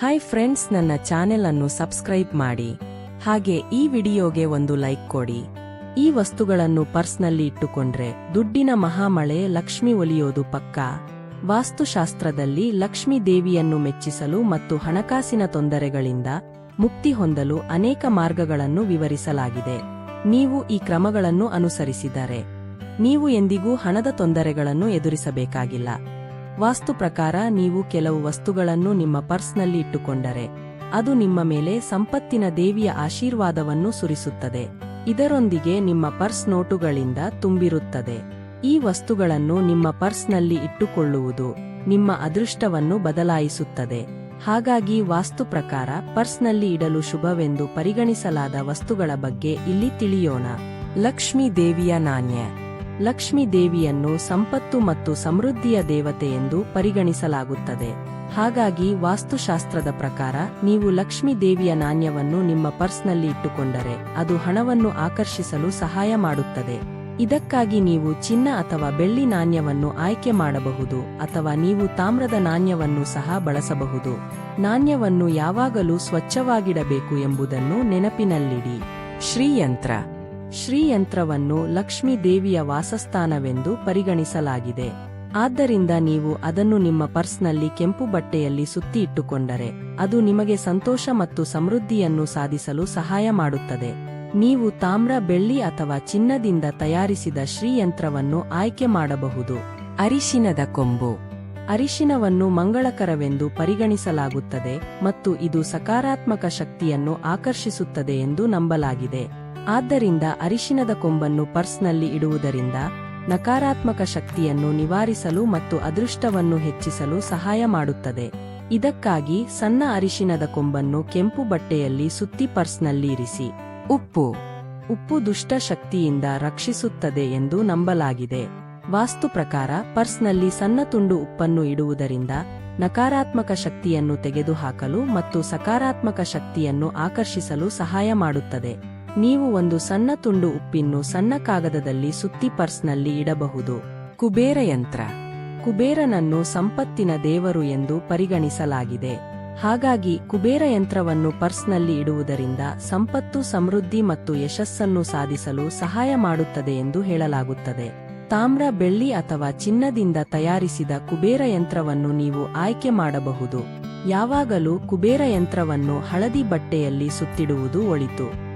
Hi friends ನನ್ನ channel ಅನ್ನು subscribe ಮಾಡಿ. ಹಾಗೆ ಈ ವಿಡಿಯೋಗೆ ಒಂದು ಲೈಕ್ ಕೊಡಿ. ಈ ವಸ್ತುಗಳನ್ನು ಪರ್ಸ್ನಲ್ಲಿ ಇಟ್ಟುಕೊಂಡ್ರೆ ದುಡ್ಡಿನ ಮಹಾಮಳೆ ಲಕ್ಷ್ಮಿ ಒಲಿಯೋದು ಪಕ್ಕಾ. ವಾಸ್ತುಶಾಸ್ತ್ರದಲ್ಲಿ ಲಕ್ಷ್ಮಿ ದೇವಿಯನ್ನು ಮೆಚ್ಚಿಸಲು ಮತ್ತು ಹಣಕಾಸಿನ ತೊಂದರೆಗಳಿಂದ ಮುಕ್ತಿ ಹೊಂದಲು ಅನೇಕ ಮಾರ್ಗಗಳನ್ನು ವಿವರಿಸಲಾಗಿದೆ. ನೀವು ಈ ಕ್ರಮಗಳನ್ನು ಅನುಸರಿಸಿದರೆ, ನೀವು ಎಂದಿಗೂ ಹಣದ ತೊಂದರೆಗಳನ್ನು ಎದುರಿಸಬೇಕಾಗಿಲ್ಲ. ವಾಸ್ತು ಪ್ರಕಾರ ನೀವು ಕೆಲವು ವಸ್ತುಗಳನ್ನು ನಿಮ್ಮ ಪರ್ಸ್ನಲ್ಲಿ ಇಟ್ಟುಕೊಂಡರೆ, ಅದು ನಿಮ್ಮ ಮೇಲೆ ಸಂಪತ್ತಿನ ದೇವಿಯ ಆಶೀರ್ವಾದವನ್ನು ಸುರಿಸುತ್ತದೆ. ಇದರೊಂದಿಗೆ ನಿಮ್ಮ ಪರ್ಸ್ ನೋಟುಗಳಿಂದ ತುಂಬಿರುತ್ತದೆ. ಈ ವಸ್ತುಗಳನ್ನು ನಿಮ್ಮ ಪರ್ಸ್ನಲ್ಲಿ ಇಟ್ಟುಕೊಳ್ಳುವುದು ನಿಮ್ಮ ಅದೃಷ್ಟವನ್ನು ಬದಲಾಯಿಸುತ್ತದೆ. ಹಾಗಾಗಿ ವಾಸ್ತು ಪ್ರಕಾರ ಪರ್ಸ್ನಲ್ಲಿ ಇಡಲು ಶುಭವೆಂದು ಪರಿಗಣಿಸಲಾದ ವಸ್ತುಗಳ ಬಗ್ಗೆ ಇಲ್ಲಿ ತಿಳಿಯೋಣ. ಲಕ್ಷ್ಮೀ ದೇವಿಯ ನಾಣ್ಯ. ಲಕ್ಷ್ಮೀ ದೇವಿಯನ್ನು ಸಂಪತ್ತು ಮತ್ತು ಸಮೃದ್ಧಿಯ ದೇವತೆ ಎಂದು ಪರಿಗಣಿಸಲಾಗುತ್ತದೆ. ಹಾಗಾಗಿ ವಾಸ್ತುಶಾಸ್ತ್ರದ ಪ್ರಕಾರ ನೀವು ಲಕ್ಷ್ಮೀ ದೇವಿಯ ನಾಣ್ಯವನ್ನು ನಿಮ್ಮ ಪರ್ಸ್ನಲ್ಲಿ ಇಟ್ಟುಕೊಂಡರೆ ಅದು ಹಣವನ್ನು ಆಕರ್ಷಿಸಲು ಸಹಾಯ ಮಾಡುತ್ತದೆ. ಇದಕ್ಕಾಗಿ ನೀವು ಚಿನ್ನ ಅಥವಾ ಬೆಳ್ಳಿ ನಾಣ್ಯವನ್ನು ಆಯ್ಕೆ ಮಾಡಬಹುದು ಅಥವಾ ನೀವು ತಾಮ್ರದ ನಾಣ್ಯವನ್ನು ಸಹ ಬಳಸಬಹುದು. ನಾಣ್ಯವನ್ನು ಯಾವಾಗಲೂ ಸ್ವಚ್ಛವಾಗಿಡಬೇಕು ಎಂಬುದನ್ನು ನೆನಪಿನಲ್ಲಿಡಿ. ಶ್ರೀಯಂತ್ರ ಶ್ರೀಯಂತ್ರವನ್ನು ಲಕ್ಷ್ಮೀ ದೇವಿಯ ವಾಸಸ್ಥಾನವೆಂದು ಪರಿಗಣಿಸಲಾಗಿದೆ. ಆದ್ದರಿಂದ ನೀವು ಅದನ್ನು ನಿಮ್ಮ ಪರ್ಸ್ನಲ್ಲಿ ಕೆಂಪು ಬಟ್ಟೆಯಲ್ಲಿ ಸುತ್ತಿ ಇಟ್ಟುಕೊಂಡರೆ, ಅದು ನಿಮಗೆ ಸಂತೋಷ ಮತ್ತು ಸಮೃದ್ಧಿಯನ್ನು ಸಾಧಿಸಲು ಸಹಾಯ ಮಾಡುತ್ತದೆ. ನೀವು ತಾಮ್ರ ಬೆಳ್ಳಿ ಅಥವಾ ಚಿನ್ನದಿಂದ ತಯಾರಿಸಿದ ಶ್ರೀಯಂತ್ರವನ್ನು ಆಯ್ಕೆ ಮಾಡಬಹುದು. ಅರಿಶಿನದ ಕೊಂಬು. ಅರಿಶಿನವನ್ನು ಮಂಗಳಕರವೆಂದು ಪರಿಗಣಿಸಲಾಗುತ್ತದೆ ಮತ್ತು ಇದು ಸಕಾರಾತ್ಮಕ ಶಕ್ತಿಯನ್ನು ಆಕರ್ಷಿಸುತ್ತದೆ ಎಂದು ನಂಬಲಾಗಿದೆ. ಆದ್ದರಿಂದ ಅರಿಶಿನದ ಕೊಂಬನ್ನು ಪರ್ಸ್ನಲ್ಲಿ ಇಡುವುದರಿಂದ ನಕಾರಾತ್ಮಕ ಶಕ್ತಿಯನ್ನು ನಿವಾರಿಸಲು ಮತ್ತು ಅದೃಷ್ಟವನ್ನು ಹೆಚ್ಚಿಸಲು ಸಹಾಯ ಮಾಡುತ್ತದೆ. ಇದಕ್ಕಾಗಿ ಸಣ್ಣ ಅರಿಶಿನದ ಕೊಂಬನ್ನು ಕೆಂಪು ಬಟ್ಟೆಯಲ್ಲಿ ಸುತ್ತಿ ಪರ್ಸ್ನಲ್ಲಿ ಇರಿಸಿ. ಉಪ್ಪು. ಉಪ್ಪು ದುಷ್ಟ ಶಕ್ತಿಯಿಂದ ರಕ್ಷಿಸುತ್ತದೆ ಎಂದು ನಂಬಲಾಗಿದೆ. ವಾಸ್ತು ಪ್ರಕಾರ ಪರ್ಸ್ನಲ್ಲಿ ಸಣ್ಣ ತುಂಡು ಉಪ್ಪನ್ನು ಇಡುವುದರಿಂದ ನಕಾರಾತ್ಮಕ ಶಕ್ತಿಯನ್ನು ತೆಗೆದುಹಾಕಲು ಮತ್ತು ಸಕಾರಾತ್ಮಕ ಶಕ್ತಿಯನ್ನು ಆಕರ್ಷಿಸಲು ಸಹಾಯ ಮಾಡುತ್ತದೆ. ನೀವು ಒಂದು ಸಣ್ಣ ತುಂಡು ಉಪ್ಪಿನ್ನು ಸಣ್ಣ ಕಾಗದದಲ್ಲಿ ಸುತ್ತಿ ಪರ್ಸ್ನಲ್ಲಿ ಇಡಬಹುದು. ಕುಬೇರ ಯಂತ್ರ. ಕುಬೇರನನ್ನು ಸಂಪತ್ತಿನ ದೇವರು ಎಂದು ಪರಿಗಣಿಸಲಾಗಿದೆ. ಹಾಗಾಗಿ ಕುಬೇರ ಯಂತ್ರವನ್ನು ಪರ್ಸ್ನಲ್ಲಿ ಇಡುವುದರಿಂದ ಸಂಪತ್ತು, ಸಮೃದ್ಧಿ ಮತ್ತು ಯಶಸ್ಸನ್ನು ಸಾಧಿಸಲು ಸಹಾಯ ಮಾಡುತ್ತದೆ ಎಂದು ಹೇಳಲಾಗುತ್ತದೆ. ತಾಮ್ರ, ಬೆಳ್ಳಿ ಅಥವಾ ಚಿನ್ನದಿಂದ ತಯಾರಿಸಿದ ಕುಬೇರ ಯಂತ್ರವನ್ನು ನೀವು ಆಯ್ಕೆ ಮಾಡಬಹುದು. ಯಾವಾಗಲೂ ಕುಬೇರ ಯಂತ್ರವನ್ನು ಹಳದಿ ಬಟ್ಟೆಯಲ್ಲಿ ಸುತ್ತಿಡುವುದು ಒಳಿತು.